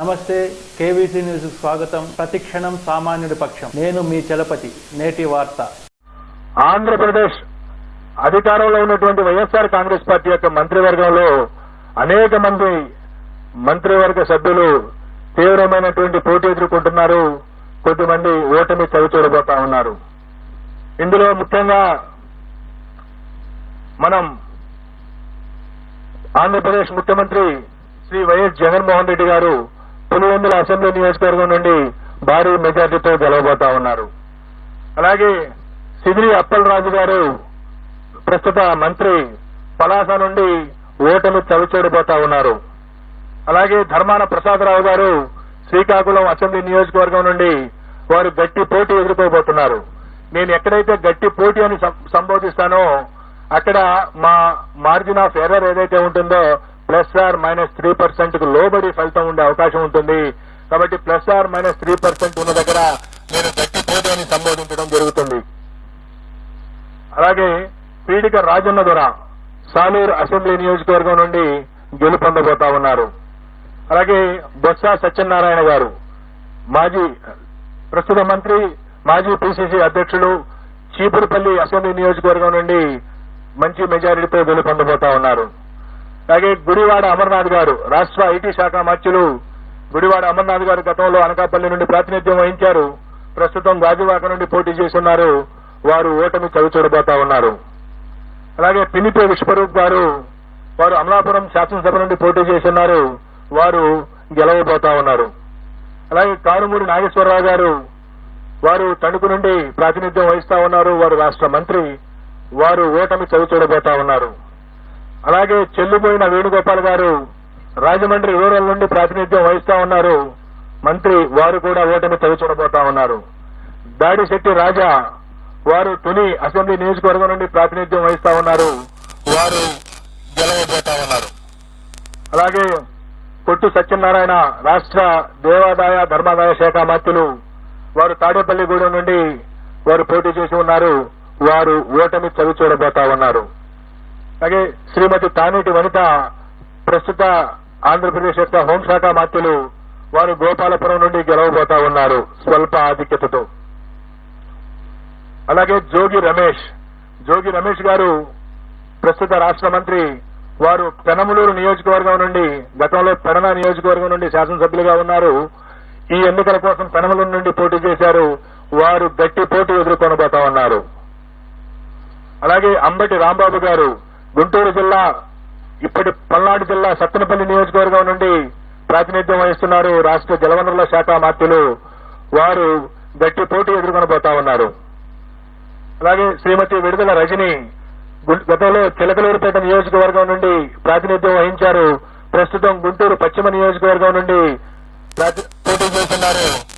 నమస్తే KVC news స్వాగతం. ప్రతిక్షణం సామాన్యుడి పక్షం. నేను మీ చలపతి నేటి వార్త. ఆంధ్రప్రదేశ్ అధికారంలో ఉన్నటువంటి వైఎస్ఆర్ కాంగ్రెస్ పార్టీ యొక్క మంత్రివర్గంలో అనేక మంది మంత్రివర్గ సభ్యులు తీవ్రమైనటువంటి పోటీ ఎదుర్కొంటున్నారు. కొద్దిమంది ఓటమి చవిచూడబోతా ఉన్నారు. ఇందులో ముఖ్యంగా మనం ఆంధ్రప్రదేశ్ ముఖ్యమంత్రి శ్రీ వైఎస్ జగన్మోహన్ రెడ్డి గారు పులివెందుల అసెంబ్లీ నియోజకవర్గం నుండి భారీ మెజార్టీతో గెలవబోతా ఉన్నారు. అలాగే సిదిరి అప్పలరాజు గారు ప్రస్తుత మంత్రి పలాస నుండి ఓటమి చవిచూడబోతా ఉన్నారు. అలాగే ధర్మాన ప్రసాదరావు గారు శ్రీకాకుళం అసెంబ్లీ నియోజకవర్గం నుండి వారు గట్టి పోటీ ఎదుర్కోబోతున్నారు. నేను ఎక్కడైతే గట్టి పోటీ అని సం- సంబోధిస్తానో అక్కడ మా మార్జిన్ ఆఫ్ ఎర్రర్ ఏదైతే ఉంటుందో ప్లస్ ఆర్ మైనస్ త్రీ పర్సెంట్కు లోబడి ఫలితం ఉండే అవకాశం ఉంటుంది. కాబట్టి plus or minus three percent ఉన్న దగ్గర నేను గట్టి పోటీని సంబోధించడం జరుగుతుంది. అలాగే పీడిక రాజన్న దొర సాలూరు అసెంబ్లీ నియోజకవర్గం నుండి గెలుపొందబోతా ఉన్నారు. అలాగే బొత్స సత్యనారాయణ గారు మాజీ ప్రస్తుత మంత్రి మాజీ పిసిసి అధ్యక్షులు చీపురుపల్లి అసెంబ్లీ నియోజకవర్గం నుండి మంచి మెజారిటీతో గెలుపొందబోతా ఉన్నారు. అలాగే గుడివాడ అమర్నాథ్ గారు రాష్ట్ర ఐటీ శాఖ మంత్రులు గుడివాడ అమర్నాథ్ గారు గతంలో అనకాపల్లి నుండి ప్రాతినిధ్యం వహించారు. ప్రస్తుతం గాజువాక నుండి పోటీ చేస్తున్నారు. వారు ఓటమి చవిచూడబోతా ఉన్నారు. అలాగే పినిపే విశ్వరూప్ గారు వారు అమలాపురం శాసనసభ నుండి పోటీ చేస్తున్నారు. వారు గెలవబోతా ఉన్నారు. అలాగే కారుమూరి నాగేశ్వరరావు గారు వారు తణుకు నుండి ప్రాతినిధ్యం వహిస్తా ఉన్నారు. వారు రాష్ట్ర మంత్రి వారు ఓటమి చవిచూడబోతా ఉన్నారు. అలాగే చెల్లిపోయిన వేణుగోపాల్ గారు రాజమండ్రి రూరల్ నుండి ప్రాతినిధ్యం వహిస్తా ఉన్నారు. మంత్రి వారు కూడా ఓటమి చవిచూడబోతా ఉన్నారు. దాడిశెట్టి రాజా వారు తుని అసెంబ్లీ నియోజకవర్గం నుండి ప్రాతినిధ్యం వహిస్తా ఉన్నారు. వారు గెలవబోతా ఉన్నారు. అలాగే కొట్టు సత్యనారాయణ రాష్ట్ర దేవాదాయ ధర్మాదాయ శాఖ మంత్రులు వారు తాడేపల్లిగూడెం నుండి వారు పోటీ చేసి ఉన్నారు. వారు ఓటమి చవి చూడబోతా ఉన్నారు. అలాగే శ్రీమతి తానేటి వనిత ప్రస్తుత ఆంధ్రప్రదేశ్ యొక్క హోంశాఖ మంత్రులు వారు గోపాలపురం నుండి గెలవబోతా ఉన్నారు స్వల్ప ఆధిక్యతతో. అలాగే జోగి రమేష్. జోగి రమేష్ గారు ప్రస్తుత రాష్ట్ర మంత్రి వారు పెనమలూరు నియోజకవర్గం నుండి గతంలో పెడన నియోజకవర్గం నుండి శాసనసభ్యులుగా ఉన్నారు. ఈ ఎన్నికల కోసం పెనమలూరు నుండి పోటీ చేశారు. వారు గట్టి పోటీ ఎదుర్కొనబోతా ఉన్నారు. అలాగే అంబటి రాంబాబు గారు గుంటూరు జిల్లా ఇప్పటి పల్నాడు జిల్లా సత్తెనపల్లి నియోజకవర్గం నుండి ప్రాతినిధ్యం వహిస్తున్నారు రాష్ట్ర జలవనరుల శాఖ మంత్రులు. వారు గట్టి పోటీ ఎదుర్కొనబోతా ఉన్నారు. అలాగే శ్రీమతి విడుదల రజని గు- గతంలో చిలకలూరుపేట నియోజకవర్గం నుండి ప్రాతినిధ్యం వహించారు. ప్రస్తుతం గుంటూరు పశ్చిమ నియోజకవర్గం నుండి ప్రాతి- పోటీ చేస్తున్నారు.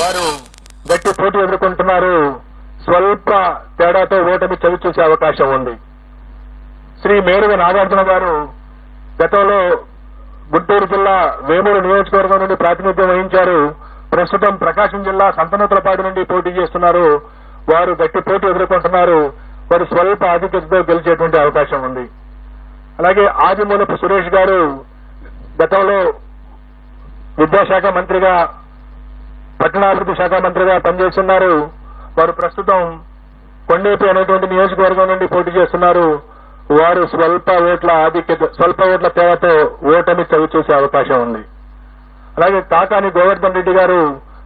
వారు గట్టి పోటీ ఎదుర్కొంటున్నారు. స్వల్ప తేడాతో ఓటమి చవి చూసే అవకాశం ఉంది. శ్రీ మేరుగ నాగార్జున గారు గతంలో గుంటూరు జిల్లా వేమూరు నియోజకవర్గం నుండి ప్రాతినిధ్యం వహించారు. ప్రస్తుతం ప్రకాశం జిల్లా సంతనూతలపాడు నుండి పోటీ చేస్తున్నారు. వారు గట్టి పోటీ ఎదుర్కొంటున్నారు. వారు స్వల్ప ఆధిక్యతతో గెలిచేటువంటి అవకాశం ఉంది. అలాగే ఆదిమూలపు సురేష్ గారు గతంలో విద్యాశాఖ మంత్రిగా పట్టణాభివృద్ధి శాఖ మంత్రిగా పనిచేస్తున్నారు. వారు ప్రస్తుతం కొండేపి అనేటువంటి నియోజకవర్గం నుండి పోటీ చేస్తున్నారు. వారు స్వల్ప ఓట్ల ఆధిక్యత స్వల్ప ఓట్ల తేడాతో ఓటమి చవి చూసే అవకాశం ఉంది. అలాగే కాకాని గోవర్ధన్ రెడ్డి గారు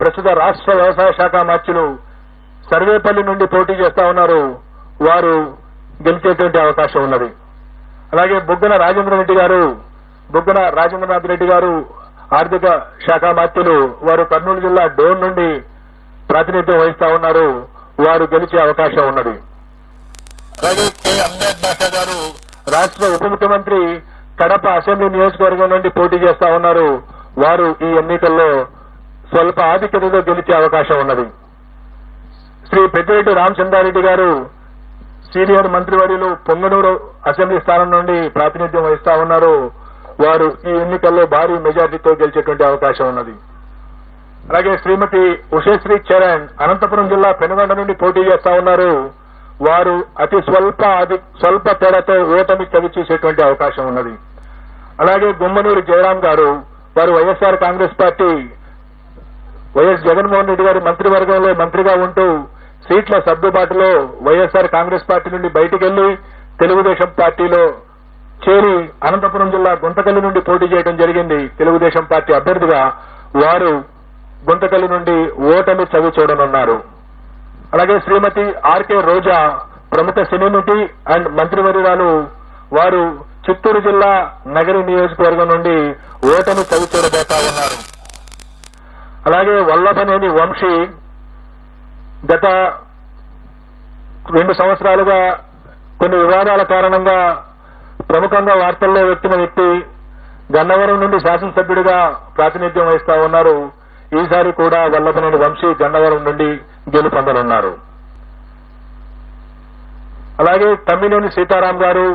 ప్రస్తుత రాష్ట్ర వ్యవసాయ శాఖ మార్చులు సర్వేపల్లి నుండి పోటీ చేస్తా ఉన్నారు. వారు గెలిచేటువంటి అవకాశం ఉన్నది. అలాగే బుగ్గన రాజేంద్ర రెడ్డి గారు బుగ్గన రాజేంద్రనాథ్ రెడ్డి గారు ఆర్థిక శాఖ మంత్రులు వారు కర్నూలు జిల్లా డోన్ నుండి ప్రాతినిధ్యం వహిస్తా ఉన్నారు. వారు గెలిచే అవకాశం ఉన్నది. కె అంబేద్ భాష గారు రాష్ట్ర ఉప ముఖ్యమంత్రి కడప అసెంబ్లీ నియోజకవర్గం నుండి పోటీ చేస్తా ఉన్నారు. వారు ఈ ఎన్నికల్లో స్వల్ప ఆధిక్యతతో గెలిచే అవకాశం ఉన్నది. శ్రీ పెద్దిరెడ్డి రామచంద్రారెడ్డి గారు సీనియర్ మంత్రివర్యులు పొంగనూరు అసెంబ్లీ స్థానం నుండి ప్రాతినిధ్యం వహిస్తా ఉన్నారు. వారు ఈ ఎన్నికల్లో భారీ మెజార్టీతో గెలిచేటువంటి అవకాశం ఉన్నది. అలాగే శ్రీమతి ఉషశ్రీ చరణ్ అనంతపురం జిల్లా పెనుగొండ నుండి పోటీ చేస్తా ఉన్నారు. వారు అతి స్వల్ప అది స్వల్ప తేడాతో ఓటమి చవి చూసేటువంటి అవకాశం ఉన్నది. అలాగే గుమ్మనూరు జయరాం గారు వారు YSR Congress party YS Jaganmohan Reddy garu మంత్రివర్గంలో మంత్రిగా ఉంటూ సీట్ల సర్దుబాటులో వైఎస్ఆర్ కాంగ్రెస్ పార్టీ నుండి బయటికి తెలుగుదేశం పార్టీలో చేరి అనంతపురం జిల్లా గుంతకల్లి నుండి పోటీ చేయడం జరిగింది. తెలుగుదేశం పార్టీ అభ్యర్థిగా వారు గుంతకల్లి నుండి ఓటమి చవి చూడనున్నారు అలాగే శ్రీమతి ఆర్కే రోజా ప్రముఖ సినీ నటి అండ్ మంత్రివర్యురాలు వారు చిత్తూరు జిల్లా నగరి నియోజకవర్గం నుండి ఓటమి చవి చూడబోతా ఉన్నారు. అలాగే వల్లభనేని వంశీ గత రెండు సంవత్సరాలుగా కొన్ని వివాదాల కారణంగా ప్రముఖంగా వార్తల్లో వ్యక్తిన వ్యక్తి గన్నవరం నుండి శాసనసభ్యుడిగా ప్రాతినిధ్యం వహిస్తా ఉన్నారు. ఈసారి కూడా వల్లభనేని వంశీ గన్నవరం నుండి గెలుపొందనున్నారు అలాగే తమ్మినేని సీతారాం గారు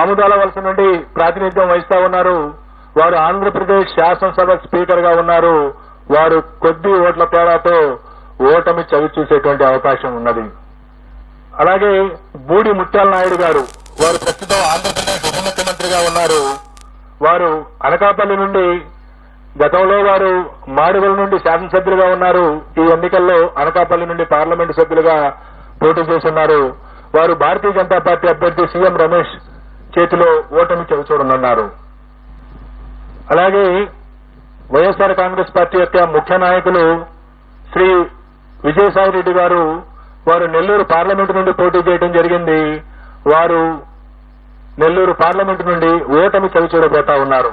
ఆముదాల వలస నుండి ప్రాతినిధ్యం వహిస్తా ఉన్నారు. వారు ఆంధ్రప్రదేశ్ శాసనసభ స్పీకర్గా ఉన్నారు. వారు కొద్ది ఓట్ల తేడాతో ఓటమి చవి చూసేటువంటి అవకాశం ఉన్నది. అలాగే బూడి ముత్యాల నాయుడు గారు వారు ప్రస్తుతం ఆంధ్రప్రదేశ్ ఉప ముఖ్యమంత్రిగా ఉన్నారు. వారు అనకాపల్లి నుండి గతంలో వారు మాడుగుల నుండి శాసనసభ్యులుగా ఉన్నారు. ఈ ఎన్నికల్లో అనకాపల్లి నుండి పార్లమెంటు సభ్యులుగా పోటీ చేస్తున్నారు. వారు భారతీయ జనతా పార్టీ అభ్యర్థి సీఎం రమేష్ చేతిలో ఓటమి చవిచూడనున్నారు అలాగే వైఎస్ఆర్ కాంగ్రెస్ పార్టీ యొక్క ముఖ్య నాయకులు శ్రీ విజయసాయి రెడ్డి గారు వారు నెల్లూరు పార్లమెంటు నుండి పోటీ చేయడం జరిగింది. వారు నెల్లూరు పార్లమెంటు నుండి ఓటమి చవిచూడబోతా ఉన్నారు.